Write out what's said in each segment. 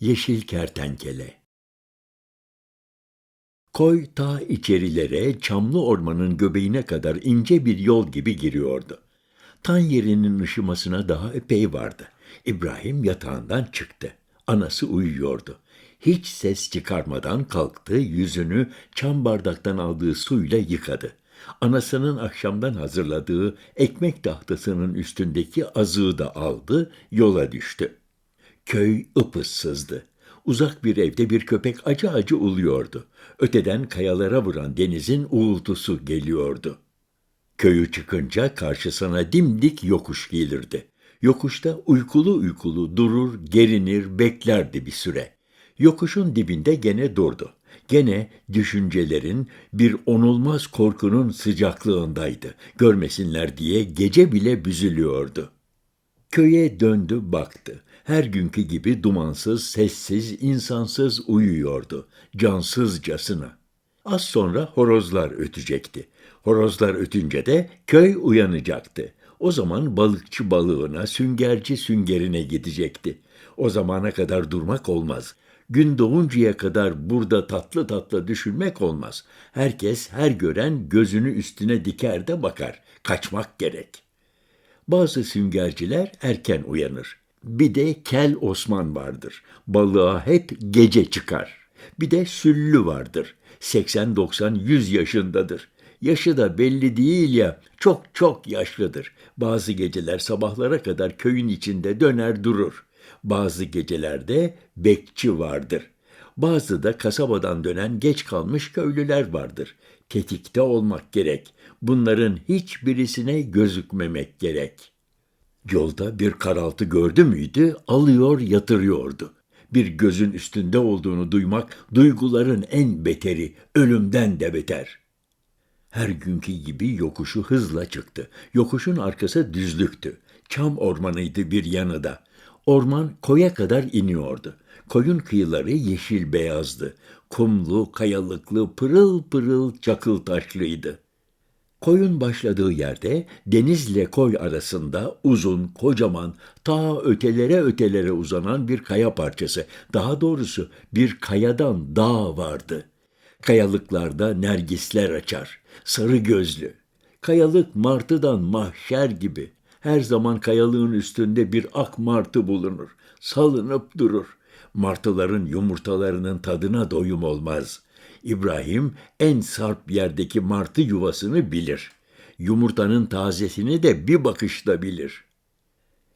Yeşil Kertenkele Koy ta içerilere, çamlı ormanın göbeğine kadar ince bir yol gibi giriyordu. Tan yerinin ışımasına daha epey vardı. İbrahim yatağından çıktı. Anası uyuyordu. Hiç ses çıkarmadan kalktı, yüzünü çam bardaktan aldığı suyla yıkadı. Anasının akşamdan hazırladığı ekmek tahtasının üstündeki azığı da aldı, yola düştü. Köy ıpıssızdı. Uzak bir evde bir köpek acı acı uluyordu. Öteden kayalara vuran denizin uğultusu geliyordu. Köyü çıkınca karşısına dimdik yokuş gelirdi. Yokuşta uykulu uykulu durur, gerinir, beklerdi bir süre. Yokuşun dibinde gene durdu. Gene düşüncelerin bir onulmaz korkunun sıcaklığındaydı. Görmesinler diye gece bile büzülüyordu. Köye döndü baktı. Her günkü gibi dumansız, sessiz, insansız uyuyordu. Cansızcasına. Az sonra horozlar ötecekti. Horozlar ötünce de köy uyanacaktı. O zaman balıkçı balığına, süngerci süngerine gidecekti. O zamana kadar durmak olmaz. Gün doğuncaya kadar burada tatlı tatlı düşünmek olmaz. Herkes her gören gözünü üstüne diker de bakar. Kaçmak gerek. Bazı süngerciler erken uyanır. Bir de Kel Osman vardır. Balığa hep gece çıkar. Bir de Süllü vardır. 80-90-100 yaşındadır. Yaşı da belli değil ya, çok çok yaşlıdır. Bazı geceler sabahlara kadar köyün içinde döner durur. Bazı gecelerde bekçi vardır. Bazı da kasabadan dönen geç kalmış köylüler vardır. Tetikte olmak gerek. Bunların hiçbirisine gözükmemek gerek. Yolda bir karaltı gördü müydü, alıyor yatırıyordu. Bir gözün üstünde olduğunu duymak, duyguların en beteri, ölümden de beter. Her günkü gibi yokuşu hızla çıktı. Yokuşun arkası düzlüktü. Çam ormanıydı bir yanı da. Orman koya kadar iniyordu. Koyun kıyıları yeşil beyazdı. Kumlu, kayalıklı, pırıl pırıl çakıl taşlıydı. Koyun başladığı yerde denizle koy arasında uzun, kocaman, ta ötelere ötelere uzanan bir kaya parçası, daha doğrusu bir kayadan dağ vardı. Kayalıklarda nergisler açar, sarı gözlü. Kayalık martıdan mahşer gibi. Her zaman kayalığın üstünde bir ak martı bulunur. Salınıp durur. Martıların yumurtalarının tadına doyum olmaz. İbrahim en sarp yerdeki martı yuvasını bilir. Yumurtanın tazesini de bir bakışta bilir.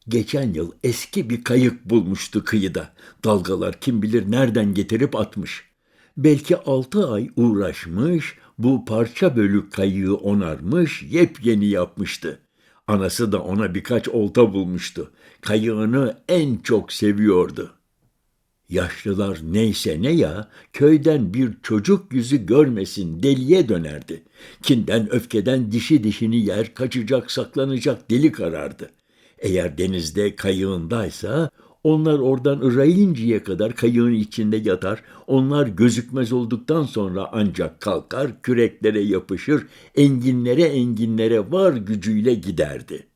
Geçen yıl eski bir kayık bulmuştu kıyıda. Dalgalar kim bilir nereden getirip atmış. Belki altı ay uğraşmış, bu parça bölük kayığı onarmış, yepyeni yapmıştı. Anası da ona birkaç olta bulmuştu. Kayığını en çok seviyordu. Yaşlılar neyse ne ya, köyden bir çocuk yüzü görmesin deliye dönerdi. Kinden öfkeden dişi dişini yer, kaçacak, saklanacak deli karardı. Eğer denizde kayığındaysa, onlar oradan ırayıncaya kadar kayığın içinde yatar, onlar gözükmez olduktan sonra ancak kalkar, küreklere yapışır, enginlere enginlere var gücüyle giderdi.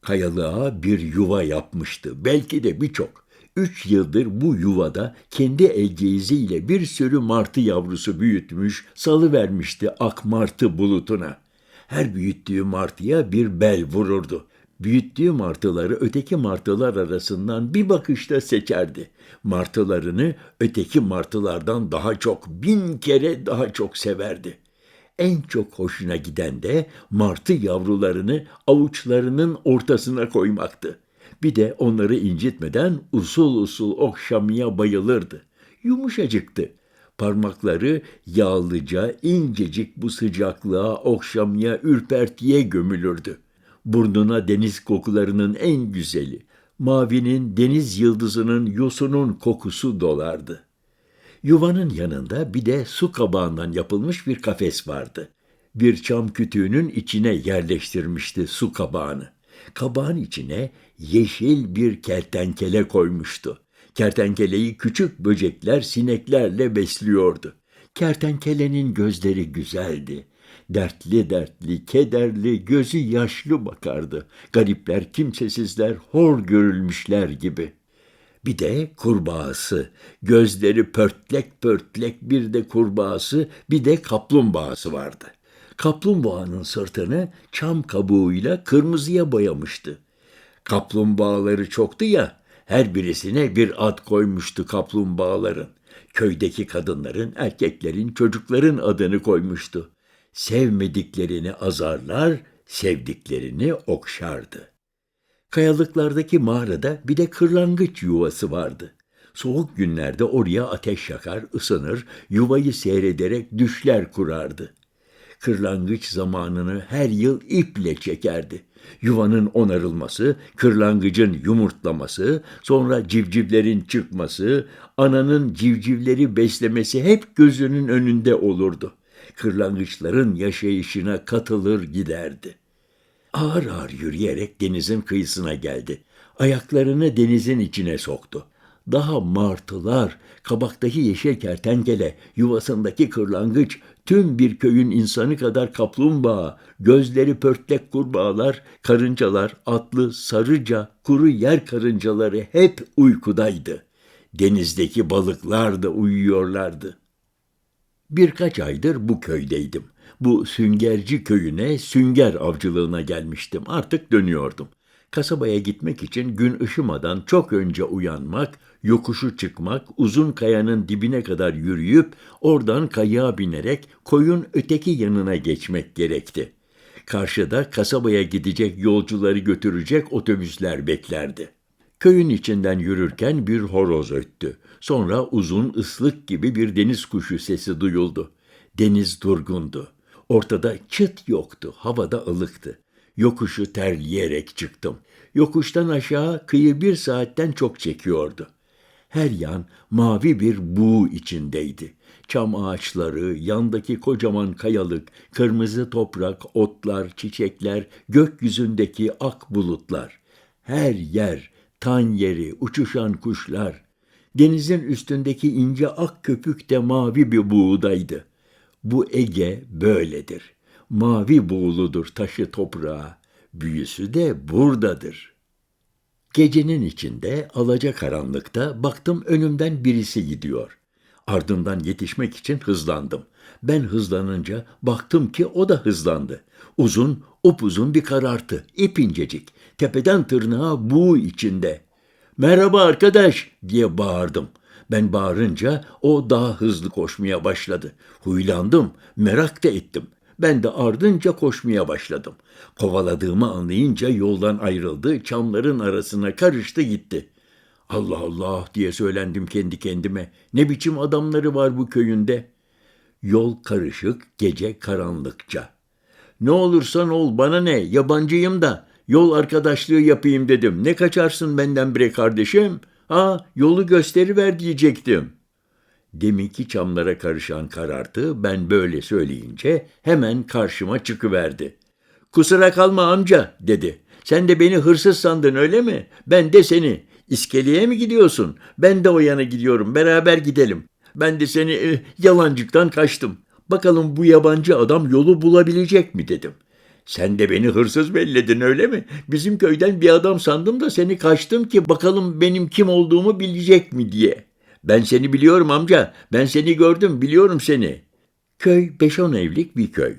Kayalığa bir yuva yapmıştı, belki de birçok. Üç yıldır bu yuvada kendi eceğiziyle bir sürü martı yavrusu büyütmüş, salıvermişti ak martı bulutuna. Her büyüttüğü martıya bir bel vururdu. Büyüttüğü martıları öteki martılar arasından bir bakışta seçerdi. Martılarını öteki martılardan daha çok, bin kere daha çok severdi. En çok hoşuna giden de martı yavrularını avuçlarının ortasına koymaktı. Bir de onları incitmeden usul usul okşamaya bayılırdı. Yumuşacıktı. Parmakları yağlıca, incecik bu sıcaklığa okşamaya, ürpertiye gömülürdü. Burnuna deniz kokularının en güzeli, mavinin deniz yıldızının yosunun kokusu dolardı. Yuvanın yanında bir de su kabağından yapılmış bir kafes vardı. Bir çam kütüğünün içine yerleştirmişti su kabağını. Kabağın içine yeşil bir kertenkele koymuştu. Kertenkeleyi küçük böcekler sineklerle besliyordu. Kertenkelenin gözleri güzeldi. Dertli dertli, kederli, gözü yaşlı bakardı. Garipler, kimsesizler, hor görülmüşler gibi. Bir de kurbağası. Gözleri pörtlek pörtlek bir de kurbağası bir de kaplumbağası vardı. Kaplumbağanın sırtını çam kabuğuyla kırmızıya boyamıştı. Kaplumbağaları çoktu ya, her birisine bir ad koymuştu kaplumbağaların. Köydeki kadınların, erkeklerin, çocukların adını koymuştu. Sevmediklerini azarlar, sevdiklerini okşardı. Kayalıklardaki mağarada bir de kırlangıç yuvası vardı. Soğuk günlerde oraya ateş yakar, ısınır, yuvayı seyrederek düşler kurardı. Kırlangıç zamanını her yıl iple çekerdi. Yuvanın onarılması, kırlangıcın yumurtlaması, sonra civcivlerin çıkması, ananın civcivleri beslemesi hep gözünün önünde olurdu. Kırlangıçların yaşayışına katılır giderdi. Ağır ağır yürüyerek denizin kıyısına geldi. Ayaklarını denizin içine soktu. Daha martılar, kabaktaki yeşil kertenkele, yuvasındaki kırlangıç, tüm bir köyün insanı kadar kaplumbağa, gözleri pörtlek kurbağalar, karıncalar, atlı, sarıca, kuru yer karıncaları hep uykudaydı. Denizdeki balıklar da uyuyorlardı. Birkaç aydır bu köydeydim. Bu süngerci köyüne sünger avcılığına gelmiştim. Artık dönüyordum. Kasabaya gitmek için gün ışımadan çok önce uyanmak, yokuşu çıkmak, uzun kayanın dibine kadar yürüyüp oradan kayığa binerek koyun öteki yanına geçmek gerekti. Karşıda kasabaya gidecek yolcuları götürecek otobüsler beklerdi. Köyün içinden yürürken bir horoz öttü. Sonra uzun ıslık gibi bir deniz kuşu sesi duyuldu. Deniz durgundu. Ortada çıt yoktu, havada ılıktı. Yokuşu terleyerek çıktım. Yokuştan aşağı kıyı bir saatten çok çekiyordu. Her yan mavi bir buğu içindeydi. Çam ağaçları, yandaki kocaman kayalık, kırmızı toprak, otlar, çiçekler, gökyüzündeki ak bulutlar. Her yer, tan yeri, uçuşan kuşlar. Denizin üstündeki ince ak köpük de mavi bir buğdaydı. Bu Ege böyledir. Mavi buğuludur taşı toprağı. Büyüsü de buradadır. Gecenin içinde alacakaranlıkta baktım önümden birisi gidiyor. Ardından yetişmek için hızlandım. Ben hızlanınca baktım ki o da hızlandı. Uzun, upuzun bir karartı, ipincecik, tepeden tırnağa buğu içinde. Merhaba arkadaş diye bağırdım. Ben bağırınca o daha hızlı koşmaya başladı. Huylandım, merak da ettim. Ben de ardınca koşmaya başladım. Kovaladığımı anlayınca yoldan ayrıldı, çamların arasına karıştı gitti. Allah Allah diye söylendim kendi kendime. Ne biçim adamları var bu köyünde? Yol karışık, gece karanlıkça. Ne olursan ol bana ne, yabancıyım da yol arkadaşlığı yapayım dedim. Ne kaçarsın benden bre kardeşim? Ha, yolu gösteriver diyecektim. Deminki çamlara karışan karartı ben böyle söyleyince hemen karşıma çıkıverdi. Kusura kalma amca dedi. Sen de beni hırsız sandın öyle mi? Ben de seni. İskeleye mi gidiyorsun? Ben de o yana gidiyorum. Beraber gidelim. Ben de seni e, yalancıktan kaçtım. Bakalım bu yabancı adam yolu bulabilecek mi dedim. Sen de beni hırsız belledin öyle mi? Bizim köyden bir adam sandım da seni kaçtım ki bakalım benim kim olduğumu bilecek mi diye. Ben seni biliyorum amca. Ben seni gördüm, biliyorum seni. Köy beş on evlik bir köy.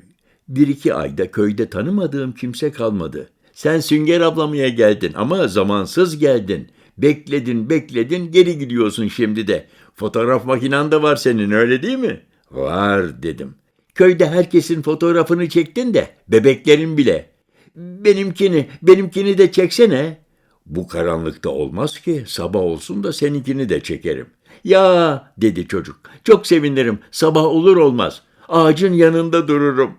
Bir iki ayda köyde tanımadığım kimse kalmadı. Sen Sünger ablamaya geldin ama zamansız geldin. Bekledin, bekledin, geri gidiyorsun şimdi de. Fotoğraf makinen de var senin öyle değil mi? Var dedim. Köyde herkesin fotoğrafını çektin de, bebeklerin bile. Benimkini, benimkini de çeksene. Bu karanlıkta olmaz ki, sabah olsun da seninkini de çekerim. Ya dedi çocuk, çok sevinirim, sabah olur olmaz. Ağacın yanında dururum.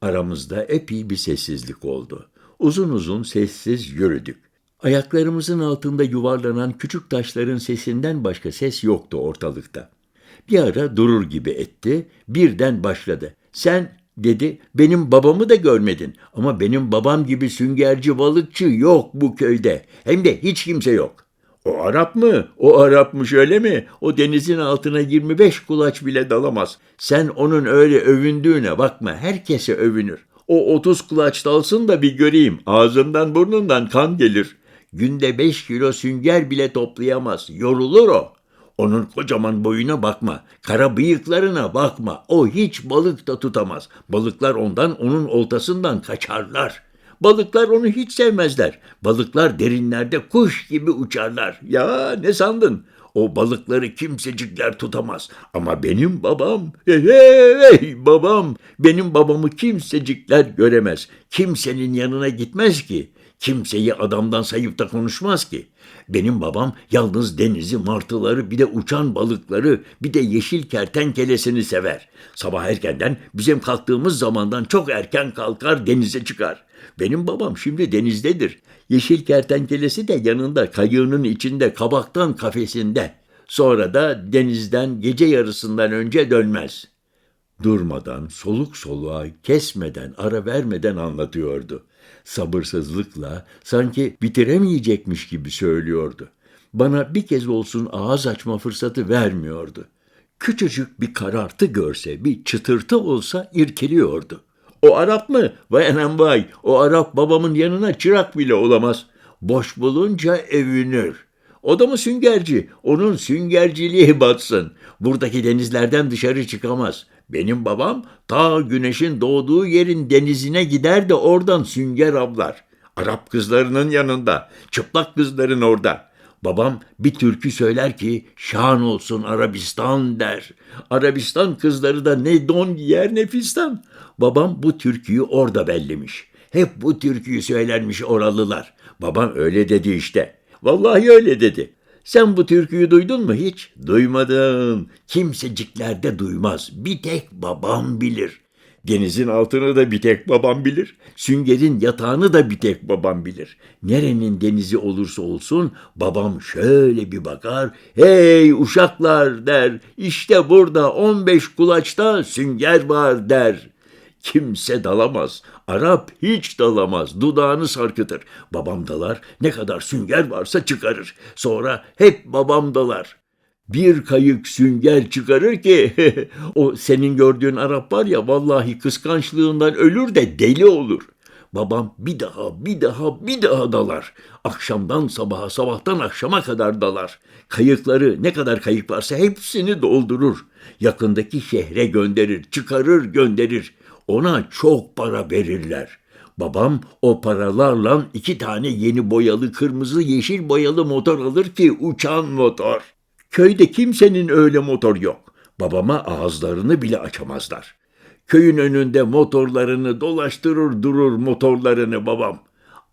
Aramızda epey bir sessizlik oldu. Uzun uzun sessiz yürüdük. Ayaklarımızın altında yuvarlanan küçük taşların sesinden başka ses yoktu ortalıkta. Bir ara durur gibi etti, birden başladı. Sen dedi benim babamı da görmedin ama benim babam gibi süngerci balıkçı yok bu köyde. Hem de hiç kimse yok. O Arap mı? O Arapmış öyle mi? O denizin altına 25 kulaç bile dalamaz. Sen onun öyle övündüğüne bakma. Herkese övünür. O 30 kulaç dalsın da bir göreyim. Ağzından burnundan kan gelir. Günde beş kilo sünger bile toplayamaz. Yorulur o. Onun kocaman boyuna bakma, kara bıyıklarına bakma. O hiç balık da tutamaz. Balıklar ondan, onun oltasından kaçarlar. Balıklar onu hiç sevmezler. Balıklar derinlerde kuş gibi uçarlar. Ya ne sandın? O balıkları kimsecikler tutamaz. Ama benim babam, hey, hey, hey, babam, benim babamı kimsecikler göremez. Kimsenin yanına gitmez ki. Kimseyi adamdan sayıp da konuşmaz ki. Benim babam yalnız denizi, martıları, bir de uçan balıkları, bir de yeşil kertenkelesini sever. Sabah erkenden bizim kalktığımız zamandan çok erken kalkar denize çıkar. Benim babam şimdi denizdedir. Yeşil kertenkelesi de yanında kayığının içinde kabaktan kafesinde. Sonra da denizden gece yarısından önce dönmez. Durmadan, soluk soluğa, kesmeden, ara vermeden anlatıyordu. Sabırsızlıkla, sanki bitiremeyecekmiş gibi söylüyordu. Bana bir kez olsun ağız açma fırsatı vermiyordu. Küçücük bir karartı görse, bir çıtırtı olsa irkiliyordu. O Arap mı? Vay anam vay, o Arap babamın yanına çırak bile olamaz. Boş bulunca övünür. O da mı süngerci? Onun süngerciliği batsın. Buradaki denizlerden dışarı çıkamaz. Benim babam ta güneşin doğduğu yerin denizine gider de oradan sünger avlar. Arap kızlarının yanında, çıplak kızların orada. Babam bir türkü söyler ki şan olsun Arabistan der. Arabistan kızları da ne don giyer ne fistan. Babam bu türküyü orada bellemiş. Hep bu türküyü söylermiş oralılar. Babam öyle dedi işte. Vallahi öyle dedi. Sen bu türküyü duydun mu hiç? Duymadım. Kimsecikler de duymaz. Bir tek babam bilir. Denizin altını da bir tek babam bilir. Süngerin yatağını da bir tek babam bilir. Nerenin denizi olursa olsun babam şöyle bir bakar. Hey uşaklar der. İşte burada 15 kulaçta sünger var der. Kimse dalamaz. Arap hiç dalamaz. Dudağını sarkıtır. Babam dalar. Ne kadar sünger varsa çıkarır. Sonra hep babam dalar. Bir kayık sünger çıkarır ki o senin gördüğün Arap var ya vallahi kıskançlığından ölür de deli olur. Babam bir daha, bir daha, bir daha dalar. Akşamdan sabaha, sabahtan akşama kadar dalar. Kayıkları ne kadar kayık varsa hepsini doldurur. Yakındaki şehre gönderir, çıkarır gönderir. Ona çok para verirler. Babam o paralarla iki tane yeni boyalı kırmızı yeşil boyalı motor alır ki uçan motor. Köyde kimsenin öyle motor yok. Babama ağızlarını bile açamazlar. Köyün önünde motorlarını dolaştırır durur motorlarını babam.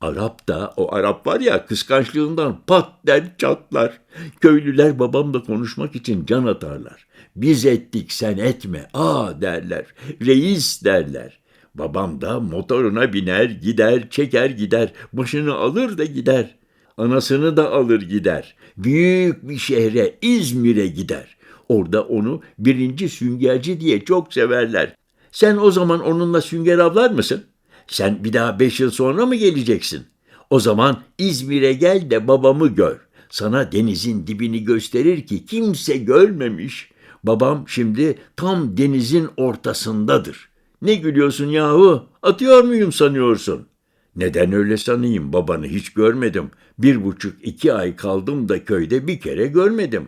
Arap da o Arap var ya kıskançlığından pat der çatlar. Köylüler babamla konuşmak için can atarlar. Biz ettik sen etme aa derler. Reis derler. Babam da motoruna biner gider çeker gider başını alır da gider. Anasını da alır gider. Büyük bir şehre İzmir'e gider. Orada onu birinci süngerci diye çok severler. Sen o zaman onunla sünger avlar mısın? Sen bir daha beş yıl sonra mı geleceksin? O zaman İzmir'e gel de babamı gör. Sana denizin dibini gösterir ki kimse görmemiş. Babam şimdi tam denizin ortasındadır. Ne gülüyorsun yahu? Atıyor muyum sanıyorsun? Neden öyle sanayım babanı hiç görmedim. Bir buçuk iki ay kaldım da köyde bir kere görmedim.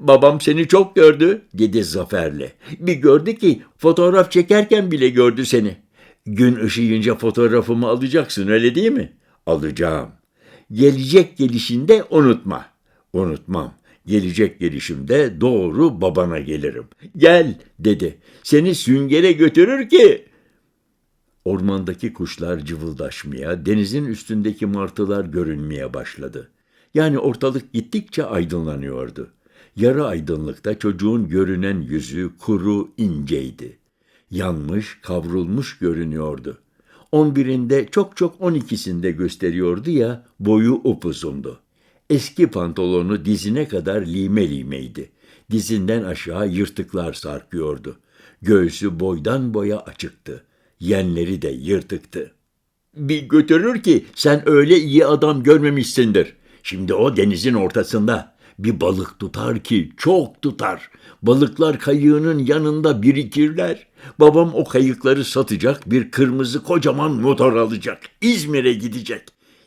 Babam seni çok gördü dedi zaferle. Bir gördü ki fotoğraf çekerken bile gördü seni. Gün ışıyınca fotoğrafımı alacaksın öyle değil mi? Alacağım. Gelecek gelişinde unutma. Unutmam. Gelecek gelişimde doğru babana gelirim. Gel dedi. Seni süngere götürür ki Ormandaki kuşlar cıvıldaşmaya, denizin üstündeki martılar görünmeye başladı. Yani ortalık gittikçe aydınlanıyordu. Yarı aydınlıkta çocuğun görünen yüzü kuru inceydi. Yanmış, kavrulmuş görünüyordu. On birinde çok çok on ikisinde gösteriyordu ya boyu upuzundu. Eski pantolonu dizine kadar lime limeydi. Dizinden aşağı yırtıklar sarkıyordu. Göğsü boydan boya açıktı. Yenleri de yırtıktı. Bir götürür ki sen öyle iyi adam görmemişsindir. Şimdi o denizin ortasında bir balık tutar ki çok tutar. Balıklar kayığının yanında birikirler. Babam o kayıkları satacak bir kırmızı kocaman motor alacak. İzmir'e gidecek.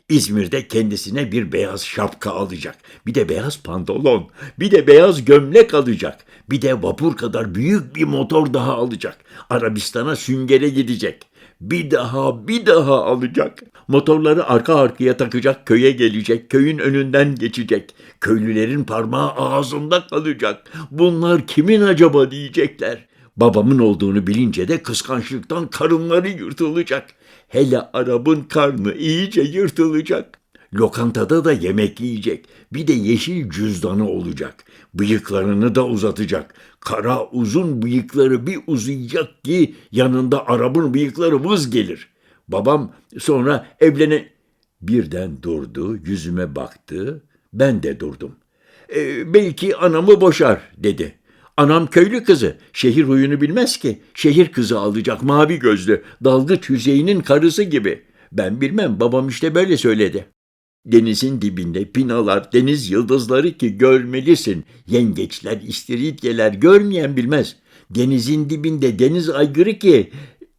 İzmir'de kendisine bir beyaz şapka alacak. Bir de beyaz pantolon. Bir de beyaz gömlek alacak. Bir de vapur kadar büyük bir motor daha alacak. Arabistan'a süngere gidecek. Bir daha bir daha alacak. Motorları arka arkaya takacak, köye gelecek, köyün önünden geçecek. Köylülerin parmağı ağzında kalacak. Bunlar kimin acaba diyecekler. Babamın olduğunu bilince de kıskançlıktan karınları yırtılacak. Hele Arap'ın karnı iyice yırtılacak. Lokantada da yemek yiyecek. Bir de yeşil cüzdanı olacak. Bıyıklarını da uzatacak. Kara uzun bıyıkları bir uzayacak ki yanında Arap'ın bıyıkları vız gelir. Babam sonra evlene... Birden durdu, yüzüme baktı. Ben de durdum. "E, belki anamı boşar dedi. Anam köylü kızı. Şehir huyunu bilmez ki. Şehir kızı alacak mavi gözlü. Dalgıç Hüseyin'in karısı gibi. Ben bilmem babam işte böyle söyledi. Denizin dibinde pinalar, deniz yıldızları ki görmelisin. Yengeçler, istiridyeler görmeyen bilmez. Denizin dibinde deniz aygırı ki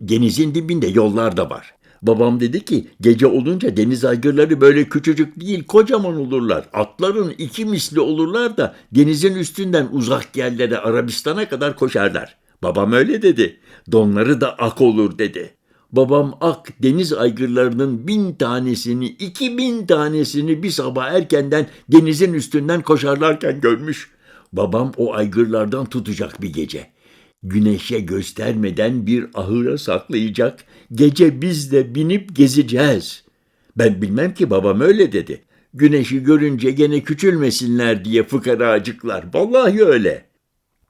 denizin dibinde yollar da var. Babam dedi ki gece olunca deniz aygırları böyle küçücük değil kocaman olurlar. Atların iki misli olurlar da denizin üstünden uzak yerlere Arabistan'a kadar koşarlar. Babam öyle dedi. Donları da ak olur dedi. Babam ak deniz aygırlarının bin tanesini, iki bin tanesini bir sabah erkenden denizin üstünden koşarlarken görmüş. Babam o aygırlardan tutacak bir gece. Güneşe göstermeden bir ahıra saklayacak. Gece biz de binip gezeceğiz. Ben bilmem ki babam öyle dedi. Güneşi görünce gene küçülmesinler diye fıkaracıklar. Vallahi öyle.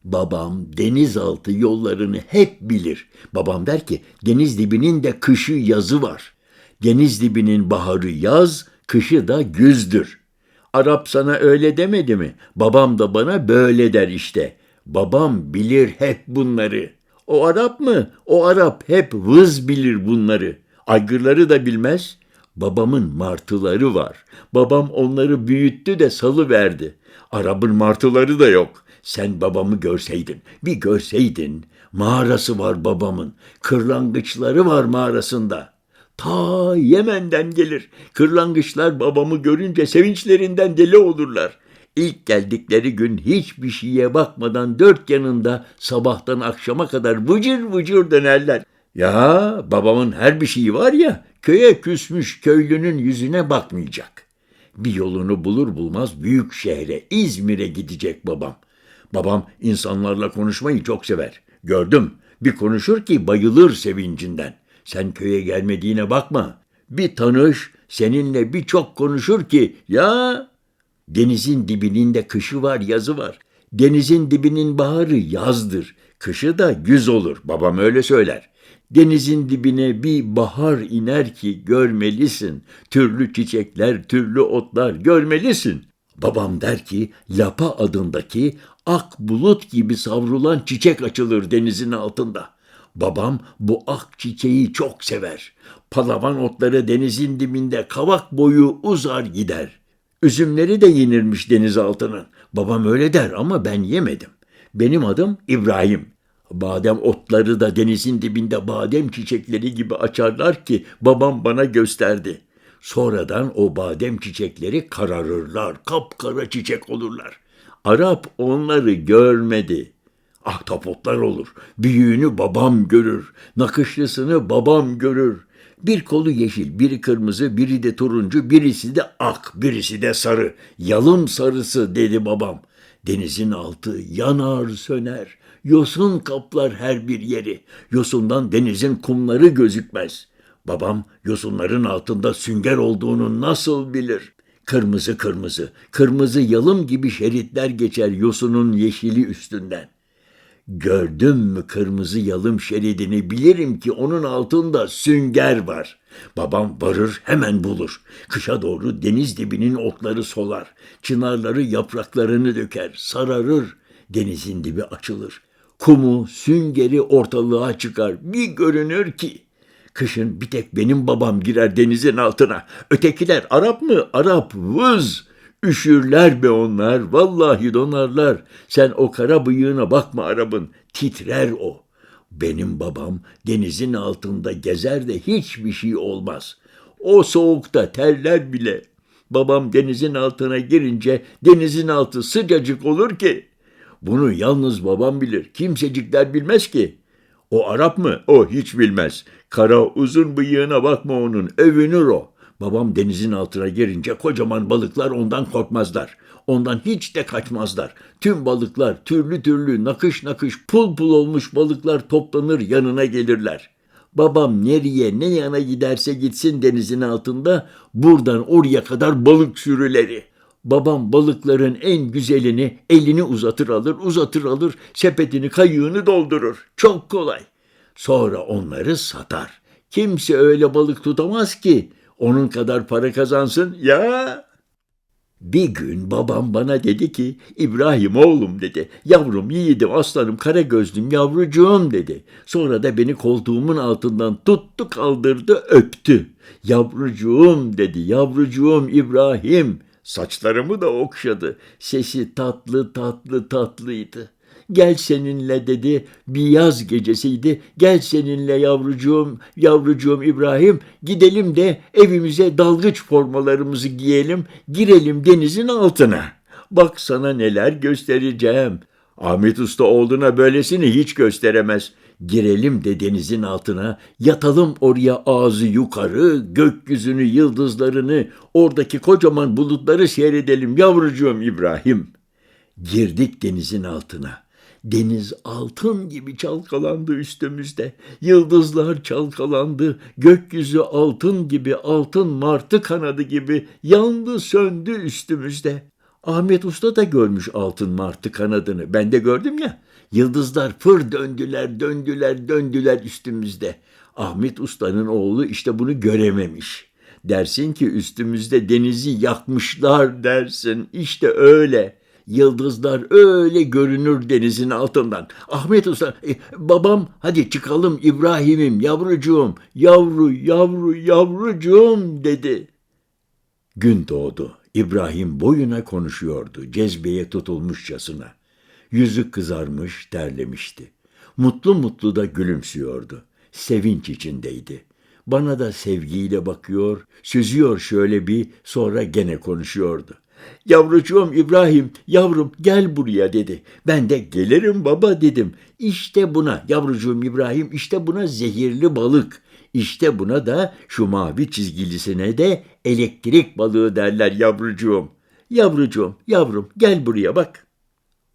Babam denizaltı yollarını hep bilir. Babam der ki deniz dibinin de kışı yazı var. Deniz dibinin baharı yaz, kışı da güzdür. Arap sana öyle demedi mi? Babam da bana böyle der işte. Babam bilir hep bunları. O Arap mı? O Arap hep vız bilir bunları. Aygırları da bilmez. Babamın martıları var. Babam onları büyüttü de salı verdi. Arap'ın martıları da yok. Sen babamı görseydin, bir görseydin. Mağarası var babamın. Kırlangıçları var mağarasında. Ta Yemen'den gelir. Kırlangıçlar babamı görünce sevinçlerinden deli olurlar. İlk geldikleri gün hiçbir şeye bakmadan dört yanında sabahtan akşama kadar vıcır vıcır dönerler. Ya babamın her bir şeyi var ya köye küsmüş köylünün yüzüne bakmayacak. Bir yolunu bulur bulmaz büyük şehre İzmir'e gidecek babam. Babam insanlarla konuşmayı çok sever. Gördüm bir konuşur ki bayılır sevincinden. Sen köye gelmediğine bakma. Bir tanış seninle birçok konuşur ki ya denizin dibinin de kışı var yazı var. Denizin dibinin baharı yazdır. Kışı da güz olur. Babam öyle söyler. Denizin dibine bir bahar iner ki görmelisin. Türlü çiçekler, türlü otlar görmelisin. Babam der ki lapa adındaki ak bulut gibi savrulan çiçek açılır denizin altında. Babam bu ak çiçeği çok sever. Palavan otları denizin dibinde kavak boyu uzar gider. Üzümleri de yenirmiş denizaltının. Babam öyle der ama ben yemedim. Benim adım İbrahim. Badem otları da denizin dibinde badem çiçekleri gibi açarlar ki babam bana gösterdi. Sonradan o badem çiçekleri kararırlar, kapkara çiçek olurlar. Arap onları görmedi. Ahtapotlar olur. Büyüğünü babam görür. Nakışlısını babam görür. Bir kolu yeşil, biri kırmızı, biri de turuncu, birisi de ak, birisi de sarı. Yalım sarısı dedi babam. Denizin altı yanar söner. Yosun kaplar her bir yeri. Yosundan denizin kumları gözükmez. Babam yosunların altında sünger olduğunu nasıl bilir? Kırmızı kırmızı, kırmızı yalım gibi şeritler geçer yosunun yeşili üstünden. Gördüm mü kırmızı yalım şeridini bilirim ki onun altında sünger var. Babam varır hemen bulur. Kışa doğru deniz dibinin otları solar. Çınarları yapraklarını döker, sararır. Denizin dibi açılır. Kumu, süngeri ortalığa çıkar. Bir görünür ki. Kışın bir tek benim babam girer denizin altına. Ötekiler Arap mı? Arap vız. Üşürler be onlar, vallahi donarlar. Sen o kara bıyığına bakma Arap'ın, titrer o. Benim babam denizin altında gezer de hiçbir şey olmaz. O soğukta terler bile. Babam denizin altına girince denizin altı sıcacık olur ki. Bunu yalnız babam bilir. Kimsecikler bilmez ki. O Arap mı? O hiç bilmez. Kara uzun bıyığına bakma onun. Övünür o. Babam denizin altına girince kocaman balıklar ondan korkmazlar. Ondan hiç de kaçmazlar. Tüm balıklar türlü türlü nakış nakış pul pul olmuş balıklar toplanır yanına gelirler. Babam nereye ne yana giderse gitsin denizin altında buradan oraya kadar balık sürüleri. Babam balıkların en güzelini elini uzatır alır uzatır alır sepetini kayığını doldurur. Çok kolay. Sonra onları satar. Kimse öyle balık tutamaz ki onun kadar para kazansın ya. Bir gün babam bana dedi ki İbrahim oğlum dedi. Yavrum yiğidim aslanım kara gözlüm yavrucuğum dedi. Sonra da beni koltuğumun altından tuttu kaldırdı öptü. Yavrucuğum dedi yavrucuğum İbrahim. Saçlarımı da okşadı. Sesi tatlı tatlı tatlıydı. Gel seninle dedi. Bir yaz gecesiydi. Gel seninle yavrucuğum, yavrucuğum İbrahim. Gidelim de evimize dalgıç formalarımızı giyelim. Girelim denizin altına. Bak sana neler göstereceğim. Ahmet Usta olduğuna böylesini hiç gösteremez. Girelim de denizin altına, yatalım oraya ağzı yukarı, gökyüzünü, yıldızlarını, oradaki kocaman bulutları seyredelim yavrucuğum İbrahim. Girdik denizin altına. Deniz altın gibi çalkalandı üstümüzde. Yıldızlar çalkalandı. Gökyüzü altın gibi, altın martı kanadı gibi yandı söndü üstümüzde. Ahmet Usta da görmüş altın martı kanadını. Ben de gördüm ya. Yıldızlar fır döndüler, döndüler, döndüler üstümüzde. Ahmet Usta'nın oğlu işte bunu görememiş. Dersin ki üstümüzde denizi yakmışlar dersin. İşte öyle. Yıldızlar öyle görünür denizin altından. Ahmet Usta, e, babam hadi çıkalım İbrahim'im, yavrucuğum, yavru, yavru, yavrucuğum dedi. Gün doğdu. İbrahim boyuna konuşuyordu, cezbeye tutulmuşçasına. Yüzü kızarmış, terlemişti. Mutlu mutlu da gülümsüyordu. Sevinç içindeydi. Bana da sevgiyle bakıyor, süzüyor şöyle bir, sonra gene konuşuyordu. Yavrucuğum İbrahim, yavrum gel buraya dedi. Ben de gelirim baba dedim. İşte buna yavrucuğum İbrahim, işte buna zehirli balık. İşte buna da şu mavi çizgilisine de elektrik balığı derler yavrucuğum. Yavrucuğum, yavrum gel buraya bak.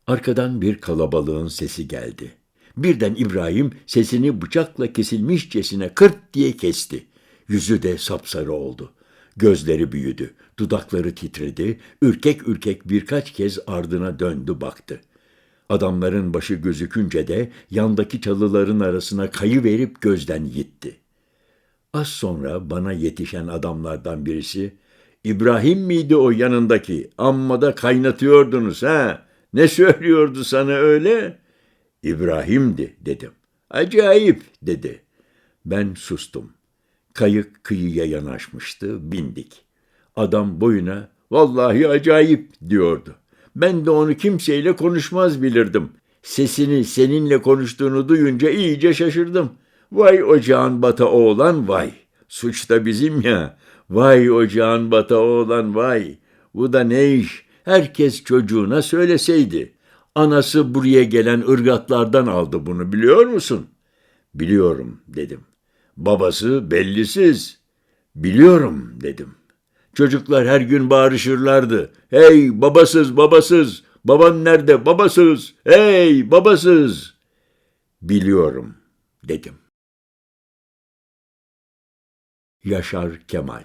Arkadan bir kalabalığın sesi geldi. Birden İbrahim sesini bıçakla kesilmişçesine kırt diye kesti. Yüzü de sapsarı oldu. Gözleri büyüdü, dudakları titredi, ürkek ürkek birkaç kez ardına döndü baktı. Adamların başı gözükünce de yandaki çalıların arasına kayıverip gözden gitti. Az sonra bana yetişen adamlardan birisi, İbrahim miydi o yanındaki? Amma da kaynatıyordunuz ha? Ne söylüyordu sana öyle? İbrahim'di dedim. Acayip dedi. Ben sustum. Kayık kıyıya yanaşmıştı, bindik. Adam boyuna, vallahi acayip diyordu. Ben de onu kimseyle konuşmaz bilirdim. Sesini seninle konuştuğunu duyunca iyice şaşırdım. Vay ocağın bata oğlan vay. Suç da bizim ya. Vay ocağın bata oğlan vay. Bu da ne iş? Herkes çocuğuna söyleseydi. Anası buraya gelen ırgatlardan aldı bunu biliyor musun? Biliyorum dedim. Babası bellisiz. Biliyorum dedim. Çocuklar her gün bağırışırlardı. Hey babasız babasız. Baban nerede babasız. Hey babasız. Biliyorum dedim. Yaşar Kemal